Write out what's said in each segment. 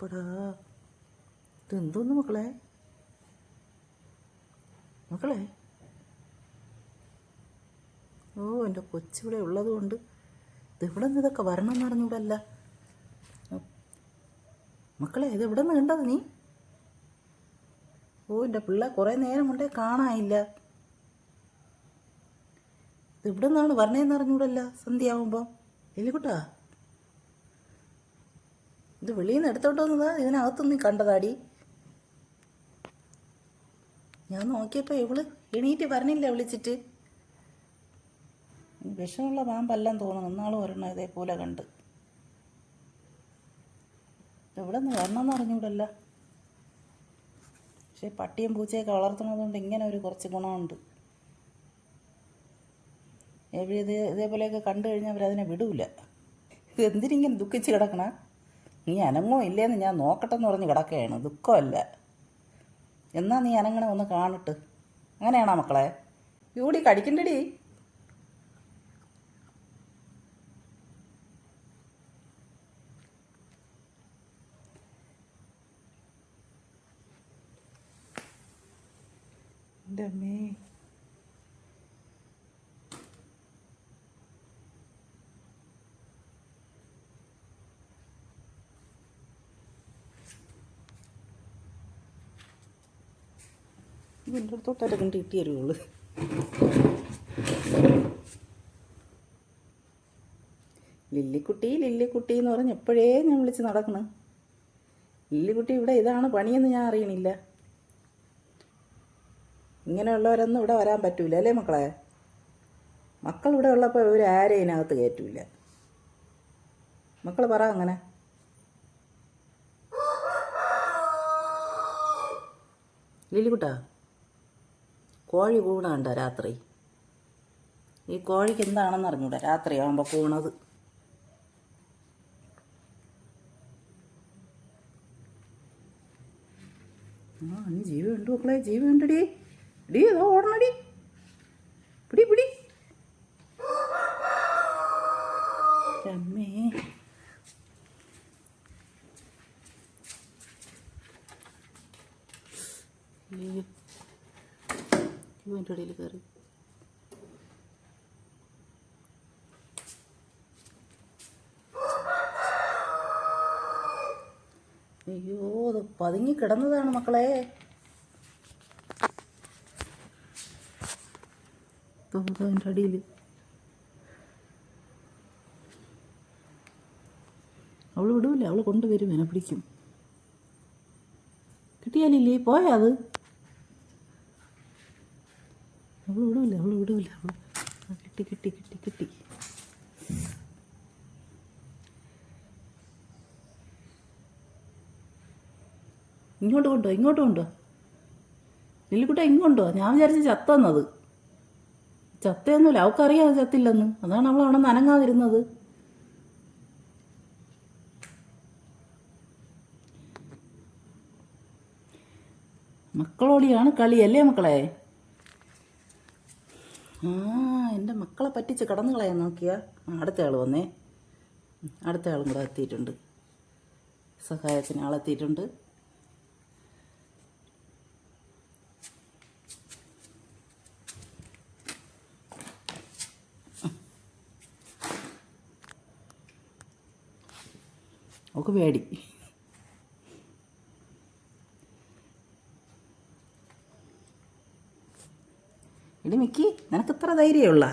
അപ്പടാ ഇതെന്തോന്ന് മക്കളെ? മക്കളെ? ഓ എന്റെ കൊച്ചിവിടെ ഉള്ളത് കൊണ്ട് ഇതെവിടെ നിന്ന് ഇതൊക്കെ വരണം എന്ന് മക്കളെ ഇത് എവിടെ നിന്ന് കണ്ടത് നീ? ഓ എന്റെ പിള്ളേ കുറേ നേരം കൊണ്ടേ കാണാനില്ല. ഇത് ഇവിടെ നിന്നാണ് വരണേന്ന് അറിഞ്ഞൂടല്ല സന്ധ്യയാവുമ്പോൾ എലിക്കുട്ടാ ഇത് വെളിയിൽ നിന്ന് എടുത്തോണ്ട് വന്നതാ? ഇതിനകത്തൊന്നും നീ കണ്ടതാടി. ഞാൻ നോക്കിയപ്പോൾ ഇവൾ എണീറ്റ് പറഞ്ഞില്ല വിളിച്ചിട്ട്? വിഷമുള്ള പാമ്പല്ലെന്ന് തോന്നുന്നു. ഇന്നാളും ഒരെണ്ണം ഇതേപോലെ കണ്ട്. എവിടെ നിന്ന് വരണമെന്ന് അറിഞ്ഞൂടല്ല. പക്ഷേ പട്ടിയും പൂച്ചയൊക്കെ വളർത്തുന്നതുകൊണ്ട് ഇങ്ങനെ ഒരു കുറച്ച് ഗുണമുണ്ട്. എവിടെ ഇത് ഇതേപോലെയൊക്കെ കണ്ടു കഴിഞ്ഞാൽ അവരതിനെ വിടൂല. ഇത് എന്തിനിങ്ങനെ ദുഃഖിച്ച് കിടക്കണ? നീ അനങ്ങോ ഇല്ലേന്ന് ഞാൻ നോക്കട്ടെ എന്ന് പറഞ്ഞ് കിടക്കുകയാണ്. ദുഃഖമല്ല. എന്നാ നീ അനങ്ങണേ ഒന്ന് കാണിട്ട്. അങ്ങനെയാണോ മക്കളെ? യൂടി കടിക്കണ്ടടി. എന്റെ അമ്മേ. ഇതിന്റെ അടുത്തോട്ടൊക്കെ കിട്ടി തരുള്ളൂ ലില്ലിക്കുട്ടി ലില്ലിക്കുട്ടി എന്ന് പറഞ്ഞ് എപ്പോഴേ ഞാൻ വിളിച്ച് നടക്കണ്? ലില്ലിക്കുട്ടി ഇവിടെ ഇതാണ് പണിയെന്ന് ഞാൻ അറിയണില്ല. ഇങ്ങനെയുള്ളവരൊന്നും ഇവിടെ വരാൻ പറ്റൂല അല്ലേ മക്കളെ? മക്കൾ ഇവിടെ ഉള്ളപ്പോൾ ഇവർ ആരെയും ഇതിനകത്ത് കയറ്റൂല? മക്കൾ പറ അങ്ങനെ. ലില്ലിക്കുട്ടാ? കോഴി കൂടാണ്ട രാത്രി? ഈ കോഴിക്ക് എന്താണെന്ന് അറിഞ്ഞൂടാ ആവുമ്പോൾ കൂണത്. ആ നീ ജീവിയുണ്ട് മക്കളെ ജീവിയുണ്ടടി ഡി. ഏതോ ഓടണടി പിടി പിടി. അമ്മേ അയ്യോ ഇവന്റെ ഇടയിൽ കയറി അയ്യോ അത് പതുങ്ങി കിടന്നതാണ് മക്കളെ. അതിന്റെ അടിയിൽ അവൾ വിടൂല അവൾ കൊണ്ടുവരും എന്നെ പിടിക്കും. കിട്ടിയാലില്ലേ? പോയാ അത്? അവൾ വിടൂല അവൾ വിടൂല. അവൾ കിട്ടി കിട്ടി കിട്ടി കിട്ടി. ഇങ്ങോട്ട് കൊണ്ടോ ഇങ്ങോട്ട് കൊണ്ടോ ലില്ലിക്കുട്ട ഇങ്ങോട്ടോ ഞാൻ വിചാരിച്ച ചത്തന്നത്. ചത്തയൊന്നുമില്ല. അവൾക്കറിയാം അത് ചത്തില്ലെന്ന്. അതാണ് അവൾ അവിടെ നനങ്ങാതിരുന്നത് മക്കളോടിയാണ് കളി. അല്ലേ മക്കളെ? ആ എന്റെ മക്കളെ പറ്റിച്ച് കടന്നു കളയാൻ നോക്കിയാ. അടുത്ത ആൾ വന്നേ. അടുത്ത ആളും കൂടെ എത്തിയിട്ടുണ്ട്. സഹായത്തിന് ആളെത്തിയിട്ടുണ്ട് ഒക്കെ പേടി. എടി മിക്കി നിനക്ക് ഇത്ര ധൈര്യമുള്ള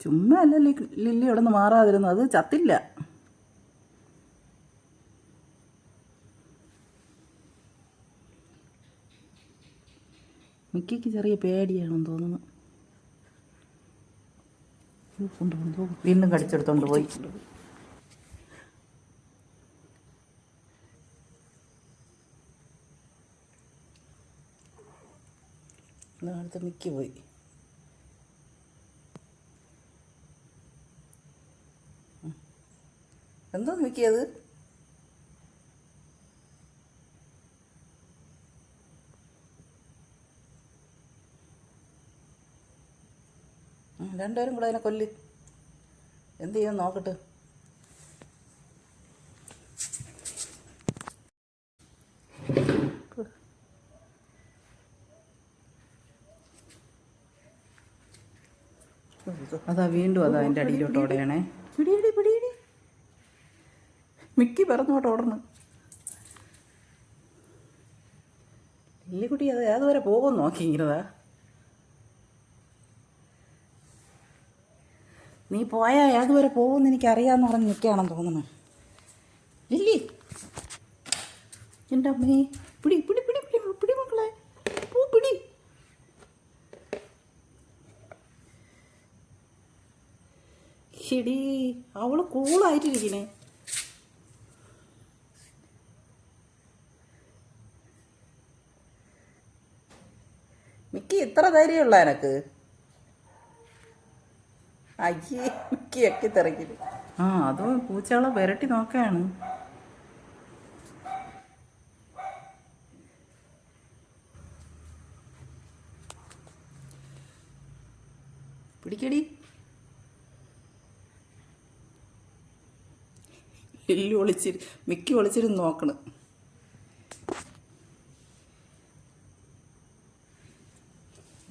ചുമ്മാ അല്ല ലില്ലി ഇവിടെ നിന്ന് മാറാതിരുന്നു. അത് ചത്തില്ല. മിക്കിക്ക് ചെറിയ പേടിയാണെന്ന് തോന്നുന്നു. അയ്യോ, കൊണ്ട് കൊണ്ട് വീണ്ടും കടിച്ചെടുത്തോണ്ട് പോയി. അടുത്ത മിക്ക പോയി. എന്തോ മിക്കിയത് രണ്ടുപേരും കൂടെ അതിനെ കൊല്ല്. എന്ത് ചെയ്യാൻ നോക്കട്ടെ? അതാ വീണ്ടും അതാ എന്റെ അടിയിലോട്ട് ഓടയണേ. പിടിയടി പിടിയടി. മിക്കി പറന്നോട്ട് ഓടണം. കുട്ടി അത് ഏതുവരെ പോകും നോക്കി ഇങ്ങനതാ? നീ പോയാ ഏതുവരെ പോകുമെന്ന് എനിക്കറിയാമെന്ന് പറഞ്ഞ് നിൽക്കുകയാണെന്ന് തോന്നുന്നു. ലില്ലി. എന്റെ അമ്മേ പിടി പിടി പിടി പിടി പിടി മക്കളെ പൂ പിടി ശരി അവൾ കൂളായിട്ടിരിക്കണേ മിക്കി ഇത്ര ധൈര്യമുള്ള എനക്ക്? അയ്യേ മിക്കി തിറക്കില്ല ആ അത് പൂച്ചകളെ വരട്ടി നോക്കുകയാണ് പിടിക്കടി. എല്ലു ഒളിച്ചിരി മിക്കി ഒളിച്ചിരുന്ന് നോക്കണം.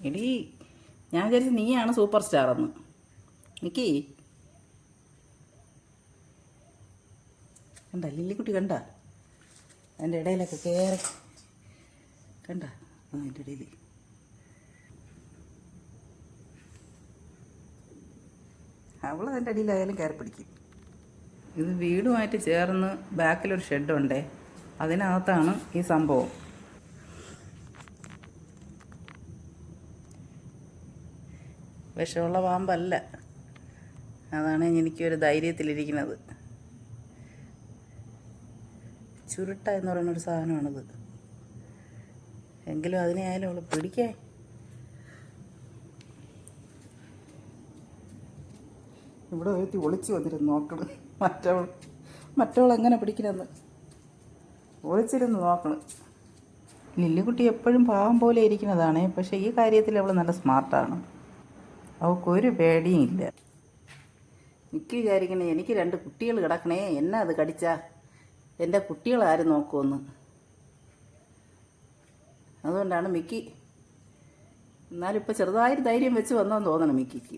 എടി ഞാൻ വിചാരിച്ചു നീയാണ് സൂപ്പർ സ്റ്റാർ എന്ന്. മിക്കി കണ്ട ലില്ലിക്കുട്ടി കണ്ട? അതിന്റെ ഇടയിലൊക്കെ കയറി കണ്ട? അതിന്റെ ഇടയിൽ അവൾ അതിന്റെ അടിയിലായാലും കയറി പിടിക്കും. ഇത് വീടുമായിട്ട് ചേർന്ന് ബാക്കിലൊരു ഷെഡുണ്ടേ. അതിനകത്താണ് ഈ സംഭവം. വിഷമുള്ള പാമ്പല്ല. അതാണ് എനിക്കൊരു ധൈര്യത്തിലിരിക്കുന്നത്. ചുരുട്ട എന്ന് പറയുന്ന ഒരു സാധനമാണിത്. എങ്കിലും അതിനെ ആയാലും അവൾ പിടിക്കേ. ഇവിടെ ഒരുത്തി ഒളിച്ചു വന്നിരുന്നു നോക്കണം. മറ്റവൾ മറ്റവൾ എങ്ങനെ പിടിക്കണമെന്ന് ഒളിച്ചിരുന്ന് നോക്കണം. ലില്ലിക്കുട്ടി എപ്പോഴും പാവം പോലെ ഇരിക്കുന്നതാണ്. പക്ഷേ ഈ കാര്യത്തിൽ അവൾ നല്ല സ്മാർട്ടാണ്. അവൾക്കൊരു പേടിയും ഇല്ല. എനിക്ക് വിചാരിക്കണേ എനിക്ക് രണ്ട് കുട്ടികൾ കിടക്കണേ. എന്നാ അത് കടിച്ചാ? എന്റെ കുട്ടികൾ ആരും നോക്കുമെന്ന് അതുകൊണ്ടാണ് മിക്കി എന്നാലും ഇപ്പോൾ ചെറുതായൊരു ധൈര്യം വെച്ച് വന്നെന്ന് തോന്നണം മിക്കിക്ക്.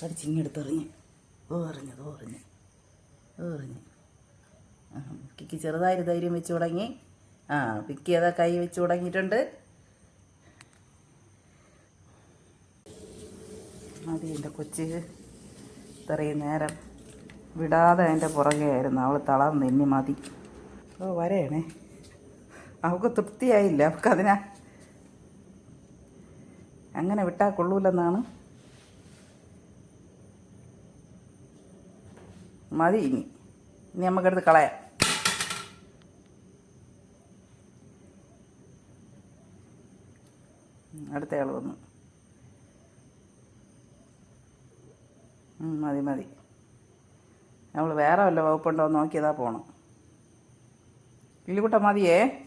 കടിച്ചിങ്ങെടുത്തെറിഞ്ഞ് ഓ ഓറിഞ്ഞ് ഓറിഞ്ഞ് എറിഞ്ഞ് ചെറുതായൊരു ധൈര്യം വെച്ച് തുടങ്ങി. ആ മിക്കി അതാ കൈ വെച്ച് തുടങ്ങിയിട്ടുണ്ട്. മതി എന്റെ കൊച്ച് ഇത്രയും നേരം വിടാതെ അതിന്റെ പുറകെ ആയിരുന്നു. അവൾ തളർന്ന് ഇനി മതി. ഓ വരയണേ അവൾക്ക് തൃപ്തിയായില്ല. അവൾക്കതിനാ അങ്ങനെ വിട്ടാൽ കൊള്ളൂലെന്നാണ് മതി ഇനി. ഇനി നമുക്കെടുത്ത് കളയാം. അടുത്തയാൾ വന്നു. മതി മതി. നമ്മൾ വേറെ വല്ല വകുപ്പുണ്ടോ നോക്കിയതാ പോണം. കിളിക്കുട്ട മതിയേ?